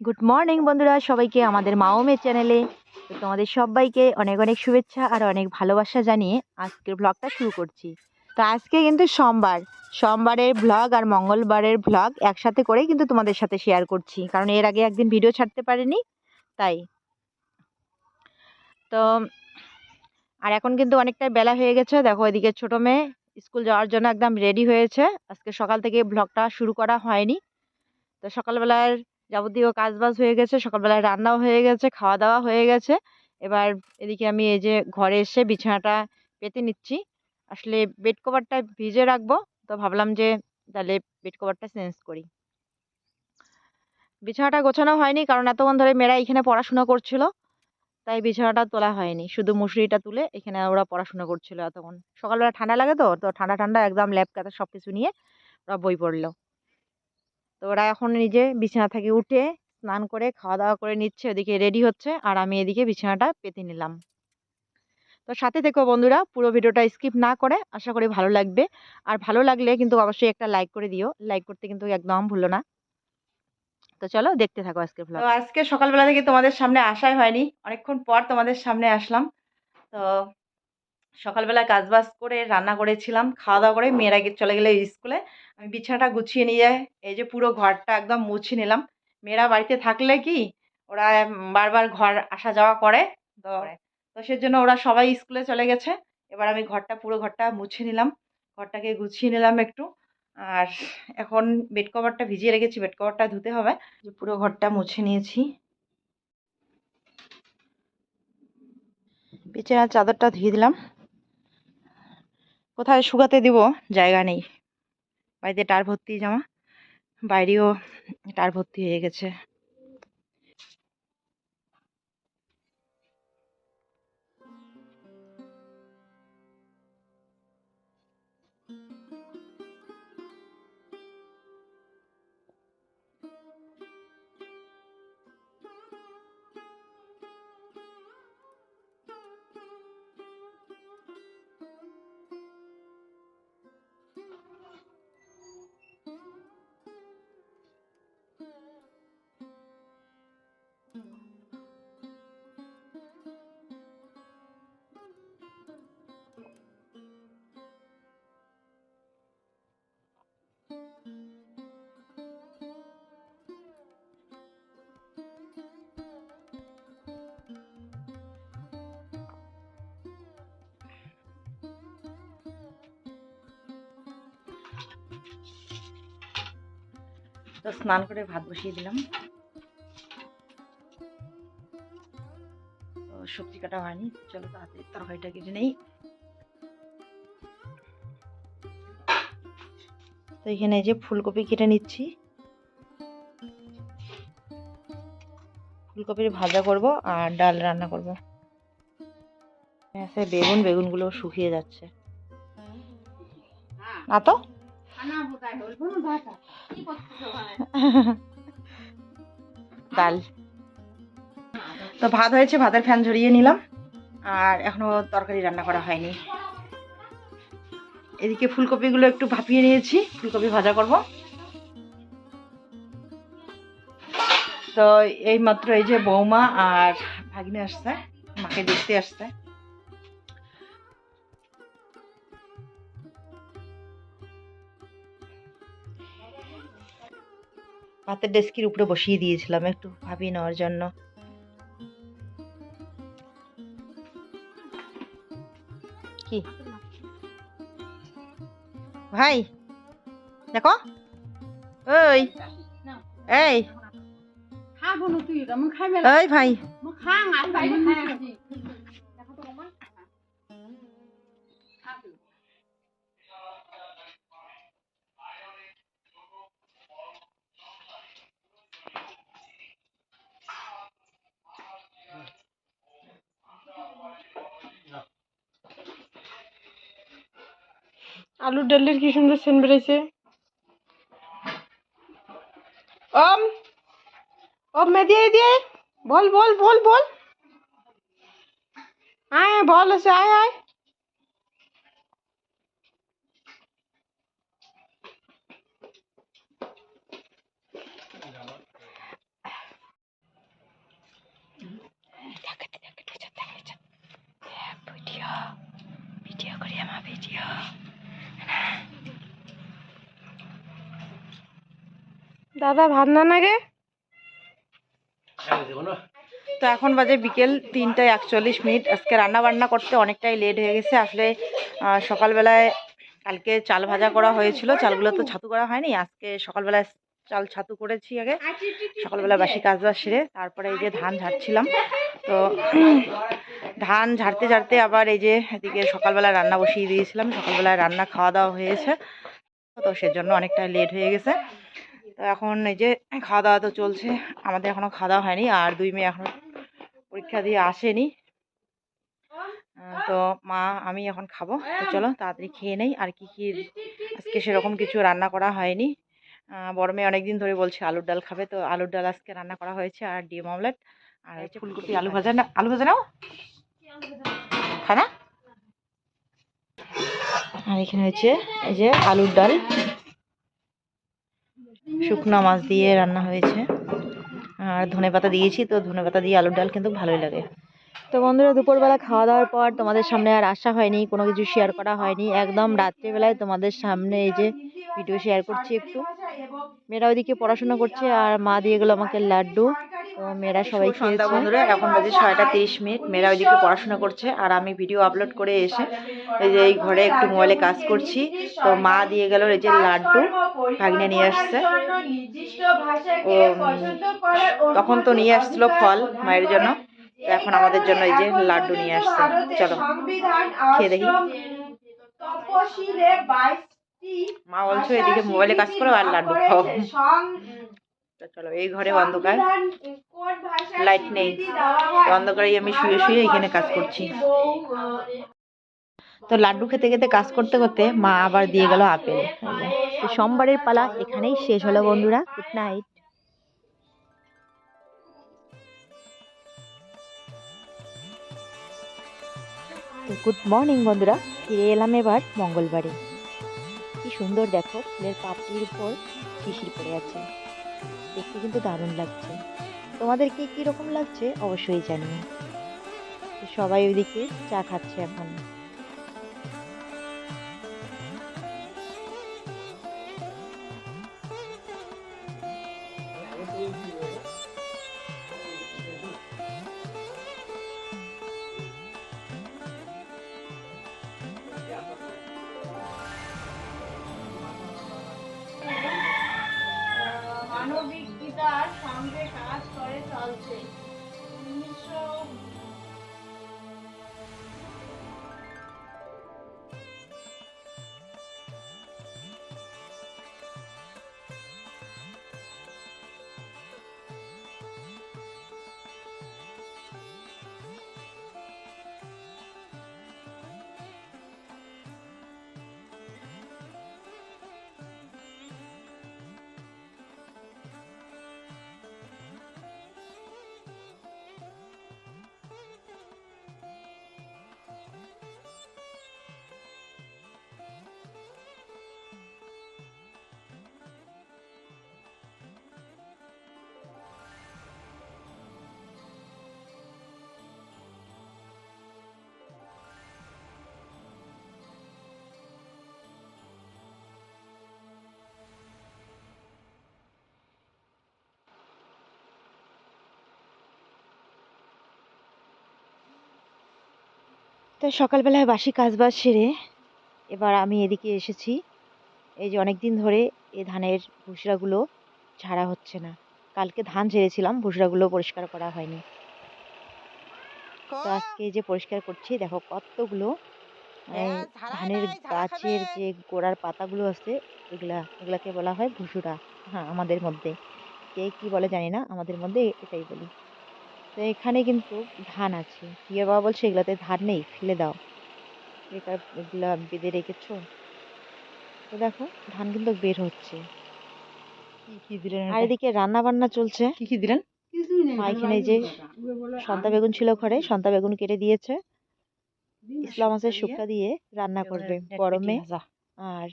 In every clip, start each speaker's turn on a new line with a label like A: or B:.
A: Good morning বন্ধুরা। সবাইকে আমাদের মাওমের চ্যানেলে তো তোমাদের সবাইকে অনেক অনেক শুভেচ্ছা আর অনেক ভালোবাসা জানিয়ে আজকের ব্লগটা শুরু করছি। তো আজকে কিন্তু সোমবার। সোমবারের ব্লগ আর মঙ্গলবারের ব্লগ একসাথে করে কিন্তু তোমাদের সাথে শেয়ার করছি। কারণ এর আগে একদিন ভিডিও ছাড়তে পারিনি, তাই। তো, আর এখন কিন্তু অনেকটাই বেলা হয়ে গেছে। দেখো, এদিকে ছোটো মেয়ে স্কুল যাওয়ার জন্য একদম রেডি হয়েছে। আজকে সকাল থেকে ব্লগটা শুরু করা হয়নি। তো সকালবেলার যাবতীয় কাজবাজ হয়ে গেছে, সকালবেলায় রান্নাও হয়ে গেছে খাওয়া দাওয়া হয়ে গেছে। এবার এদিকে আমি এই যে ঘরে এসে বিছানাটা পেতে নিচ্ছি। আসলে বেড কভারটা ভিজে রাখব, তো ভাবলাম যে তাহলে বেড কভারটা চেঞ্জ করি। বিছানাটা গোছানো হয়নি, কারণ এতক্ষণ ধরে মেয়েরা এখানে পড়াশোনা করছিল, তাই বিছানাটা তোলা হয়নি। শুধু মুসুরিটা তুলে এখানে ওরা পড়াশোনা করছিল এতক্ষণ। সকালবেলা ঠান্ডা লাগে তো তো ঠান্ডা ঠান্ডা একদম ল্যাপ কাতা সব কিছু নিয়ে ওরা বই পড়ল। তো ওরা এখন নিজে বিছানা থেকে উঠে স্নান করে খাওয়া দাওয়া করে নিচ্ছে ওদিকে রেডি হচ্ছে আর আমি এদিকে বিছানাটা পেতে নিলাম। তো সাথে থেকো বন্ধুরা পুরো ভিডিওটা স্কিপ না করে আশা করি ভালো লাগবে। আর ভালো লাগলে কিন্তু অবশ্যই একটা লাইক করে দিও লাইক করতে কিন্তু একদম ভুলো না। তো চলো দেখতে থাকো আজকে ভ্লগ তো আজকে সকালবেলা থেকে তোমাদের সামনে আসাই হয়নি অনেকক্ষণ পর তোমাদের সামনে আসলাম। তো সকালবেলা কাজবাজ করে রান্না করেছিলাম খাওয়া দাওয়া করে মেয়েরা চলে গেলে স্কুলে। আমি বিছানাটা গুছিয়ে নিয়ে যাই এই যে পুরো ঘরটা একদম মুছিয়ে নিলাম। মেয়েরা বাড়িতে থাকলে কি ওরা বারবার ঘর আসা যাওয়া করে। তো তো সেজন্য ওরা সবাই স্কুলে চলে গেছে। এবার আমি ঘরটা পুরো ঘরটা মুছে নিলাম। ঘরটাকে গুছিয়ে নিলাম একটু। আর এখন বেড কভারটা ভিজিয়ে রেখেছি বেড কভারটা ধুতে হবে। যে পুরো ঘরটা মুছে নিয়েছি। বিছানার চাদরটা ধুয়ে দিলাম। কোথায় শুকাতে দিব? জায়গা নেই। বাড়িতে টার ভর্তি জামা। বাইরেও টার ভর্তি হয়ে গেছে। তো স্নান করে ভাত বসিয়ে দিলাম। সবজি কাটা হয়নি, চলো তাড়াতাড়ি তরকারিটা কেটে নেই। তো এখানে যে ফুলকপি কেটে নিচ্ছি। ফুলকপির ভাজা করব আর ডাল রান্না করব। বেগুন, বেগুনগুলো শুকিয়ে যাচ্ছে। না তো ডাল তো ভাত হয়েছে, ভাতের ফ্যান ঝরিয়ে নিলাম, আর এখনও তরকারি রান্না করা হয়নি। এদিকে ফুলকপিগুলো একটু ভাপিয়ে নিয়েছি, ফুলকপি ভাজা করব। তো এই মাত্র এই যে বৌমা আর ভাগিনে আসছে, মাকে দেখতে আসছে। হাতের ডেস্কির উপরে বসিয়ে দিয়েছিলাম একটু ভাবি নেওয়ার জন্য। কি? ভাই দেখো। ওই। এই। এই ভাই।
B: আলুর ডালের কি সুন্দর সেন বেড়েছে ওম ওম মেদি দিয়ে। বল বল বল বল। আয় বল আছে, আয় আয়। ভিডিও। ভিডিও করি আমার ভিডিও। দাদা ভাত হ্যাঁ, না। নাগে
A: তো এখন বাজে বিকেল তিনটায় একচল্লিশ মিনিট। আজকে রান্না বান্না করতে অনেকটাই লেট হয়ে গেছে। আসলে সকালবেলায় কালকে চাল ভাজা করা হয়েছিল। চালগুলো তো ছাতু করা হয়নি। আজকে সকালবেলায় চাল ছাতু করেছি আগে। সকালবেলা বাসি কাজ বাজ সেরে তারপরে এই যে ধান ঝাড়ছিলাম। তো ধান ঝাড়তে ঝাড়তে আবার এই যে এদিকে সকালবেলা রান্না বসিয়ে দিয়েছিলাম। সকালবেলায় রান্না খাওয়া দাওয়া হয়েছে, তো সেজন্য অনেকটা লেট হয়ে গেছে। তো এখন এই যে খাওয়া দাওয়া তো চলছে, আমাদের এখনও খাওয়া দাওয়া হয়নি আর দুই মেয়ে এখনও পরীক্ষা দিয়ে আসেনি। তো মা, আমি এখন খাব। তো চলো তাড়াতাড়ি খেয়ে নেই, আর কি কি আজকে সেরকম কিছু রান্না করা হয়নি। বড় মেয়ে অনেকদিন ধরে বলছে আলুর ডাল খাবে, তো আলুর ডাল আজকে রান্না করা হয়েছে আর ডিম অমলেট। আর হচ্ছে ফুলকপি আলু ভাজা না আলু ভাজা নাও। খায় না? আর এখানে হচ্ছে এই যে আলুর ডাল। শুকনো মাছ দিয়ে রান্না হয়েছে। আর ধনে পাতা দিয়েছি তো ধনে পাতা দিয়ে আলুর ডাল কিন্তু ভালোই লাগে। তো বন্ধুরা দুপুরবেলা খাওয়া দাওয়ার পর তোমাদের সামনে আর আসা হয়নি কোনো কিছু শেয়ার করা হয়নি। একদম রাত্রিবেলায় তোমাদের সামনে এই যে ভিডিও শেয়ার করছি একটু। মেয়েরা ওইদিকে পড়াশোনা করছে আর মা দিয়ে গেলো আমাকে লাড্ডু। তো মেয়েরা সবাই সন্ধ্যা বন্ধুরা এখন বাজে ছয়টা তিরিশ মিনিট। মেয়েরা ওইদিকে পড়াশোনা করছে আর আমি ভিডিও আপলোড করে এসে এই যে এই ঘরে একটু মোবাইলে কাজ করছি। তো মা দিয়ে গেল এই যে লাড্ডু ভাগ্নে নিয়ে আসছে। ও তখন তো নিয়ে আসছিল ফল মায়ের জন্য। এখন আমাদের জন্য এই যে লাড্ডু নিয়ে আসছে। চলো খেয়ে দেখি। মা বলছো এদিকে মোবাইলে কাজ করো আর লাড্ডু খাও। চলো এই ঘরে অন্ধকার লাইট নেই। তো আমি শুয়ে শুয়ে এখানে কাজ করছি। তো লাড্ডু খেতে খেতে কাজ করতে করতে মা আবার দিয়ে গেল আপেল। সোমবারের পালা এখানেই শেষ হলো বন্ধুরা। গুড নাইট তো গুড মর্নিং বন্ধুরা। ফিরে এলাম এবার মঙ্গলবারে। কি সুন্দর দেখো ফুলের পাপড়ির উপর শিশির পড়ে আছে। দেখতে কিন্তু দারুণ লাগছে। তোমাদেরকে কীরকম লাগছে? অবশ্যই জানিও। সবাই ওইদিকে চা খাচ্ছে এখন।
C: করে
A: তো সকালবেলায় বাসি কাজবাজ সেরে এবার আমি এদিকে এসেছি। এই যে অনেক দিন ধরে এই ধানের ভুসরাগুলো ঝাড়া হচ্ছে না। কালকে ধান ঝেড়েছিলাম ভুসরাগুলো পরিষ্কার করা হয়নি। তো আজকে যে পরিষ্কার করছি দেখো কতগুলো ধানের গাছের যে গোড়ার পাতাগুলো আছে এগুলা এগুলাকে বলা হয় ভুসুরা। হ্যাঁ আমাদের মধ্যে। কে কি বলে জানি না আমাদের মধ্যে এটাই বলি। তো এখানে কিন্তু ধান আছে। প্রিয়া বাবা বলছে এগুলাতে ধান নেই ফেলে দাও। বেকার এগুলা বেঁধে রেখেছো? তো দেখো ধান কিন্তু বের হচ্ছে।
B: কি কি দিলেন
A: আর এদিকে রান্না বান্না চলছে।
B: কি কি দিলেন?
A: মা এখানে যে সন্তা বেগুন ছিল ঘরে সন্তা বেগুন কেটে দিয়েছে। ইসলাম আছে শুক্তা দিয়ে রান্না করবে গরমে। আর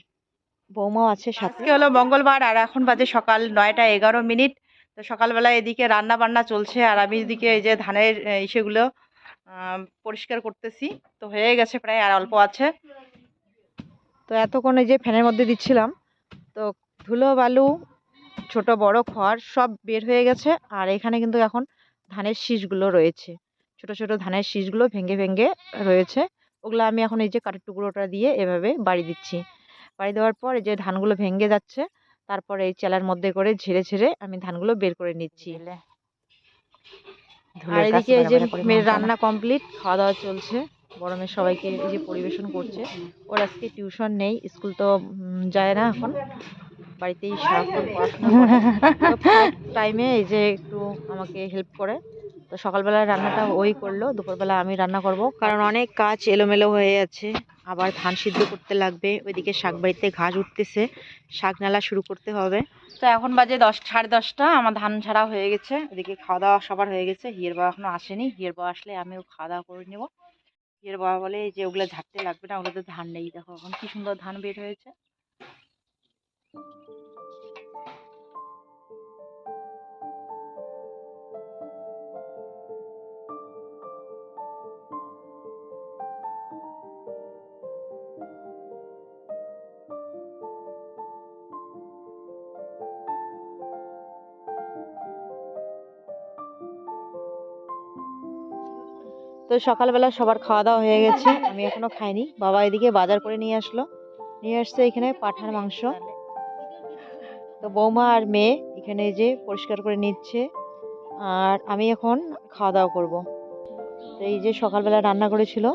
A: বৌমাও আছে সাথে। হলো মঙ্গলবার আর এখন বাজে সকাল নয়টা এগারো মিনিট। তো সকালবেলা এদিকে রান্না বান্না চলছে আর আমি এদিকে এই যে ধানের ইসেগুলো পরিষ্কার করতেছি। তো হয়ে গেছে প্রায় আর অল্প আছে। তো এতক্ষণ এই যে ফ্যানের মধ্যে দিচ্ছিলাম। তো ধুলো, বালু, ছোট, বড়, খড় সব বের হয়ে গেছে। আর এখানে কিন্তু এখন ধানের শীষগুলো রয়েছে। ছোট ছোট ধানের শীষগুলো ভেঙে ভেঙে রয়েছে। ওগুলো আমি এখন এই যে কাঠের টুকরোটা দিয়ে এভাবে বাড়ি দিচ্ছি। বাড়ি দেওয়ার পর এই যে ধানগুলো ভেঙে যাচ্ছে। তারপরে এই চেলার মধ্যে করে ঝেড়ে ঝেড়ে আমি ধানগুলো বের করে নিচ্ছি। আর এদিকে এই যে মেয়ের রান্না কমপ্লিট খাওয়া দাওয়া চলছে। বড় মেয়ে সবাইকে এই যে পরিবেশন করছে। ওর আজকে টিউশন নেই স্কুল তো যায় না এখন। বাড়িতেই সারাক্ষণ পড়াশোনা টাইমে এই যে একটু আমাকে হেল্প করে। তো সকালবেলা রান্নাটা ওই করল দুপুরবেলা আমি রান্না করব। কারণ অনেক কাজ এলোমেলো হয়ে আছে আবার ধান সিদ্ধ করতে লাগবে। ওইদিকে শাক বাড়িতে ঘাস উঠতেছে। শাক নালা শুরু করতে হবে। তো এখন বাজে দশ, সাড়ে দশটা। আমার ধান ছাড়া হয়ে গেছে। ওইদিকে খাওয়া দাওয়া সবার হয়ে গেছে। হিয়ের বাবা এখনও আসেনি। হিয়ের বাবা আসলে আমিও খাওয়া দাওয়া করে নেব। হিয়ের বাবা বলে যে ওগুলো ঝাড়তে লাগবে না ওগুলো তো ধান নেই। দেখো এখন কি সুন্দর ধান বের হয়েছে। তো সকালবেলা সবার খাওয়া দাওয়া হয়ে গেছে। আমি এখনও খাইনি। বাবা এদিকে বাজার করে নিয়ে আসলো। নিয়ে আসছে এখানে পাঠার মাংস। তো বৌমা আর মেয়ে এখানে যে পরিষ্কার করে নিচ্ছে। আর আমি এখন খাওয়া দাওয়া করব। তো এই যে সকালবেলা রান্না করেছিল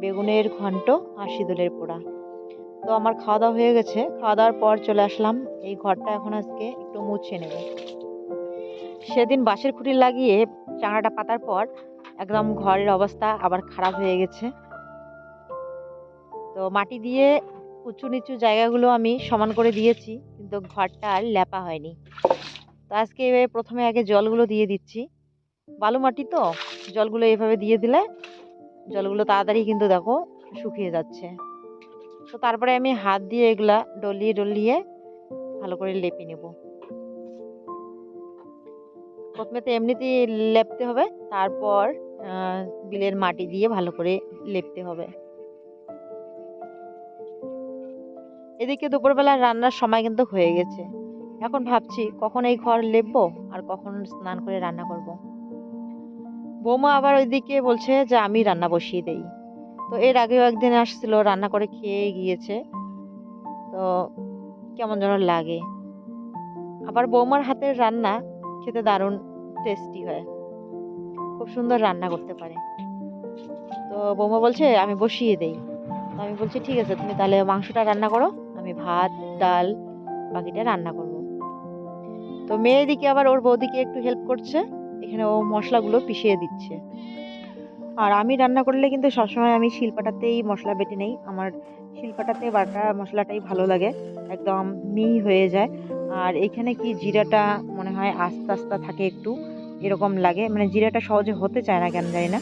A: বেগুনের ঘন্ট আর শীতলের পোড়া। তো আমার খাওয়া দাওয়া হয়ে গেছে। খাওয়া দাওয়ার পর চলে আসলাম। এই ঘরটা এখন আজকে একটু মুছে নেব। সেদিন বাঁশের খুঁটি লাগিয়ে চাঙড়াটা পাতার পর একদম ঘরের অবস্থা আবার খারাপ হয়ে গেছে। তো মাটি দিয়ে উঁচু নিচু জায়গাগুলো আমি সমান করে দিয়েছি, কিন্তু ঘরটা আর লেপা হয়নি। তো আজকে এভাবে প্রথমে আগে জলগুলো দিয়ে দিচ্ছি। বালু মাটি তো, জলগুলো এভাবে দিয়ে দিলে জলগুলো তাড়াতাড়ি কিন্তু দেখো শুকিয়ে যাচ্ছে। তো তারপরে আমি হাত দিয়ে এগুলা ডলিয়ে ডলিয়ে ভালো করে লেপে নেব। প্রথমে তো এমনিতেই লেপতে হবে, তারপর বিলের মাটি দিয়ে ভালো করে লেপতে হবে। এদিকে দুপুরবেলা রান্নার সময় কিন্তু হয়ে গেছে। এখন ভাবছি কখন এই ঘর লেপবো আর কখন স্নান করে রান্না করব। বৌমা আবার ওইদিকে বলছে যে আমি রান্না বসিয়ে দেই। তো এর আগেও একদিন আসছিল, রান্না করে খেয়ে গিয়েছে। তো কেমন যেন লাগে। আবার বৌমার হাতের রান্না খেতে দারুণ টেস্টি হয়। খুব সুন্দর রান্না করতে পারে। তো বৌমা বলছে, আমি বসিয়ে দেই। আমি বলছি, ঠিক আছে, তুমি তাহলে মাংসটা রান্না করো, আমি ভাত, ডাল, বাকিটা রান্না করব। তো মেয়ে দিকে আবার ওর বৌদিকে একটু হেল্প করছে। এখানে ও মশলাগুলো পিষিয়ে দিচ্ছে। আর আমি রান্না করলে কিন্তু সবসময় আমি শিলপাটাতেই মশলা বেটে নেই। আমার শিলপাটাতে বাটা মশলাটাই ভালো লাগে, একদম মিহি হয়ে যায়। আর এখানে কি জিরাটা মনে হয় আস্তে আস্তে থাকে একটু, এরকম লাগে। মানে জিরাটা সহজে হতে চায় না কেন জানি না।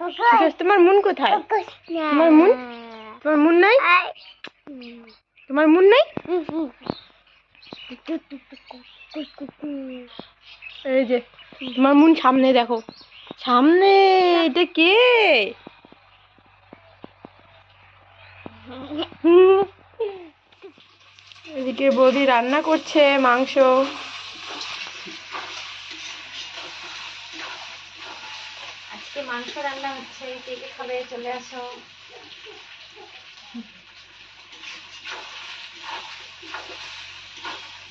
B: ঠিক আছে, তোমার মন কোথায়? তোমার মন? তোমার মন নাই? তোমার মন নাই? এই যে তোমার মন সামনে দেখো। সামনে এটা কে? এদিকে বৌদি রান্না করছে মাংস।
A: আজকে মাংস রান্না হচ্ছে কে কে খাবে চলে আসো।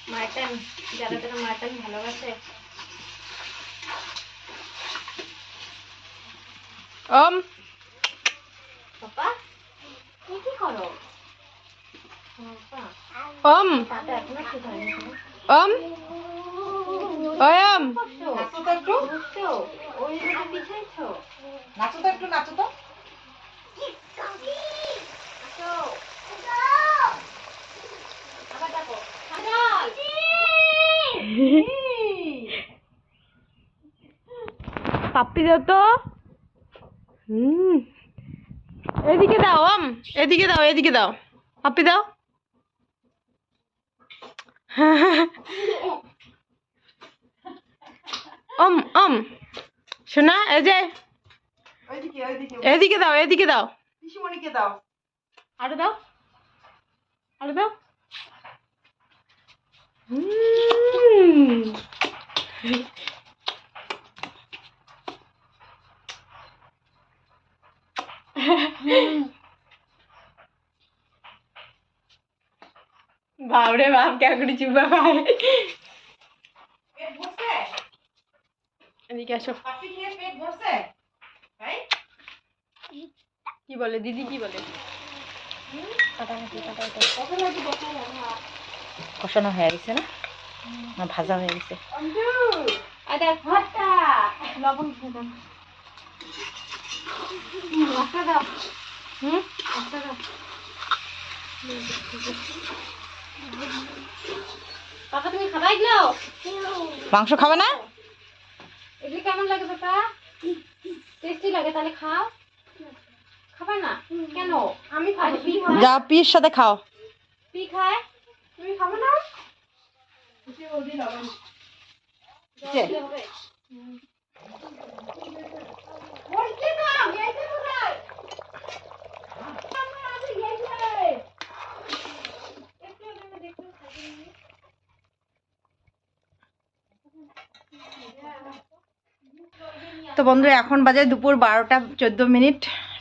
A: মাটন যারা যারা মাটন ভালোবাসে।
B: ওম।
A: পাপা তুমি কি করো?
B: ওম? ওম। ওম।
A: নাচো তো একটু নাচো তো।
B: পাপ্পি দাও তো। হুম। এদিকে দাও আম। এদিকে দাও এদিকে দাও। পাপ্পি দাও। অম অম শোনা এই যে। এদিকে দাও এদিকে দাও। পিসিমণিকে দাও। আরও দাও। আরও দাও। বাপরে বাপ ক্যাকুড়ি চুপা খায় এদিকে আসো। কি বলে? দিদি কি বলে?
A: কষানো হয়ে? গেছে না? না ভাজা হয়ে গেছে।
C: তুমি খাবাই গেলো
A: মাংস খাবে না?
C: এগুলি কেমন লাগে বাবা? টেস্টি লাগে তাহলে খাও। খাবে না? কেন? আমি খাই পি খাও।
A: যা পির সাথে খাও।
C: পি খায়? তুমি খাবে না?
A: যে,
C: হবে বলছি না গেছে কোথায় আমরা আছি গেছে একটু এখানে দেখতে থাকি
A: তো বন্ধুরা, এখন বাজে দুপুর বারোটা চোদ্দ মিনিট।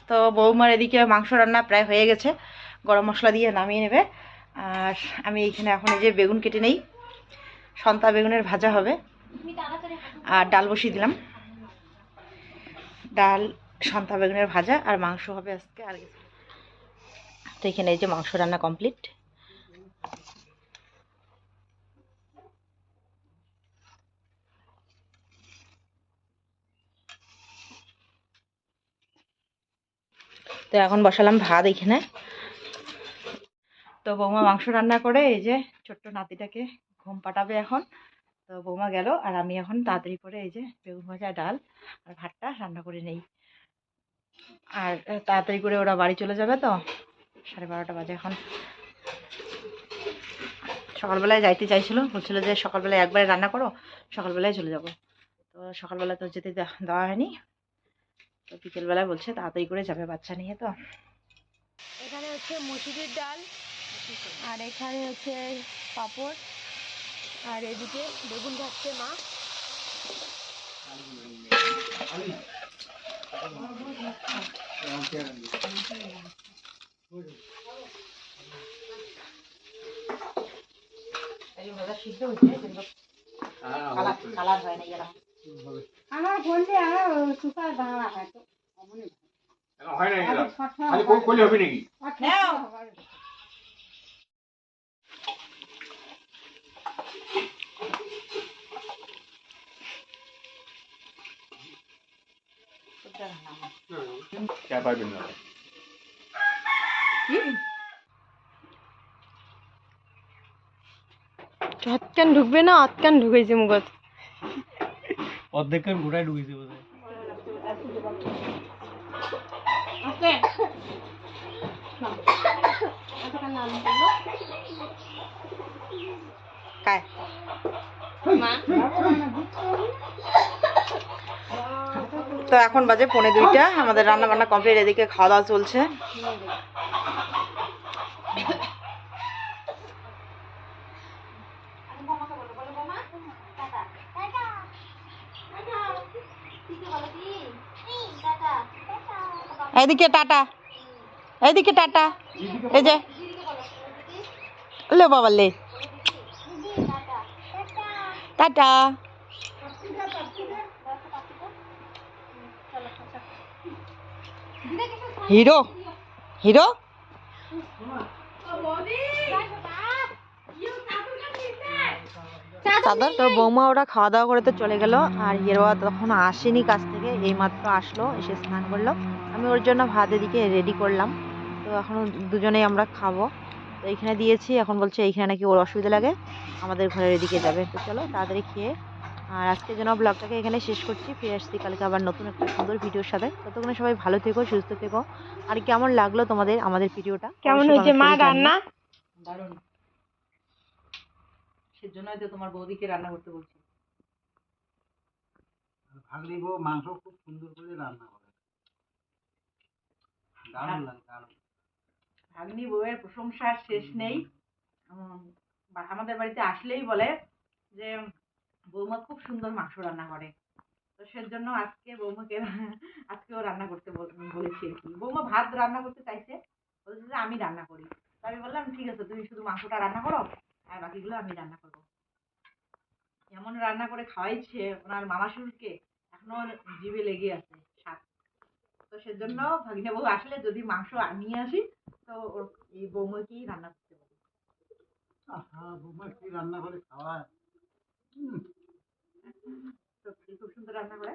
A: তো বৌমার এদিকে মাংস রান্না প্রায় হয়ে গেছে। গরম মশলা দিয়ে নামিয়ে নেবে। আর আমি এইখানে এখন এই যে বেগুন কেটে নেই। সন্তা বেগুনের ভাজা হবে। আর ডাল বসিয়ে দিলাম। ডাল, সন্তা বেগুনের ভাজা আর মাংস হবে আজকে আর তো এখানে এই যে মাংস রান্না কমপ্লিট। তো এখন বসালাম ভাত এখানে। তো বৌমা মাংস রান্না করে, এই যে ছোট্ট নাতিটাকে ঘুম পাঠাবে এখন। তো বৌমা গেল আর আমি এখন তাড়াতাড়ি করে এই যে বেগুন ভাজা, ডাল আর ভাতটা রান্না করে নেই। আর তাড়াতাড়ি করে ওরা বাড়ি চলে যাবে তো, সাড়ে বারোটা বাজে এখন। সকালবেলায় যাইতে চাইছিল, বলছিল যে সকালবেলায় একবারে রান্না করো, সকালবেলায় চলে যাব। তো সকালবেলা তো যেতে দেওয়া হয়নি। তো বিকেলবেলায় বলছে তাড়াতাড়ি করে যাবে বাচ্চা নিয়ে তো।
B: এখানে হচ্ছে মুসুরির ডাল আর এখানে হচ্ছে পাঁপড়। আর এদিকে বেগুন ভাজছে মা।
A: কালার হয় না এরকম
C: আমার বললে আমার সুপার বাংলা হয় তো
D: হয় না খালি কো- হবে। নাকি? চা পাইবেন না
B: হাতকান ঢুকবে না হাতকান ঢুকেছে মুখত।
E: অর্ধেকের গোটায় ঢুকেছে বোধ
C: ওকে
A: তো এখন বাজে পৌনে দুইটা আমাদের রান্না বান্না কমপ্লিট এদিকে খাওয়া দাওয়া চলছে। এদিকে টাটা। এদিকে টাটা। এই যে। লে বাবা লে। টাটা। হিরো। হিরো? চাদর তো বৌমা ওরা খাওয়া দাওয়া করে তো চলে গেল, আর হিরোয়া তখন আসেনি কাছ থেকে, এইমাত্র আসলো, এসে স্নান করল। আমি ওর জন্য ভাত এদিকে রেডি করলাম। তো এখন দুজনেই আমরা খাব। তো এইখানে দিয়েছি এখন বলছে এইখানে নাকি ওর অসুবিধা লাগে আমাদের ঘরের এদিকে যাবে। তো চলো তাড়াতাড়ি খেয়ে। আর আজকের জন্য ব্লগটাকে এখানে শেষ করছি। ফিরে আসছি কালকে আবার নতুন একটা সুন্দর ভিডিওর সাথে। ততক্ষণে সবাই ভালো থেকো সুস্থ থেকো। আর কেমন লাগল তোমাদের আমাদের ভিডিওটা
B: কেমন হয়েছে মা রান্না?
A: দারুণ। সেজন্যই তো তোমার বৌদিকে রান্না করতে বলছি।
E: মাংস খুব সুন্দর করে রান্না করে দারুণ লাগে দারুণ
A: ভাগ্নি বউয়ের প্রশংসার শেষ নেই। আমাদের বাড়িতে আসলেই বলে যে বৌমা খুব সুন্দর মাংস রান্না করে। তো সেজন্য আজকে বৌমাকে আজকেও রান্না করতে বলেছি আর কি। বৌমা ভাত রান্না করতে চাইছে বলছে যে আমি রান্না করি। তো আমি বললাম ঠিক আছে তুমি শুধু মাংসটা রান্না করো আর বাকিগুলো আমি রান্না করব। এমন রান্না করে খাওয়াইছে ওনার মামা শ্বশুরকে এখনও জিভে লেগে আছে। তো সেজন্য ভাগিনা বউ আসলে যদি মাংস নিয়ে আসি তো ওর- এই বৌমাকেই রান্না করতে পারি
E: আহা বৌমা কি রান্না করে খাওয়া হুম
A: সত্যি খুব সুন্দর রান্না করে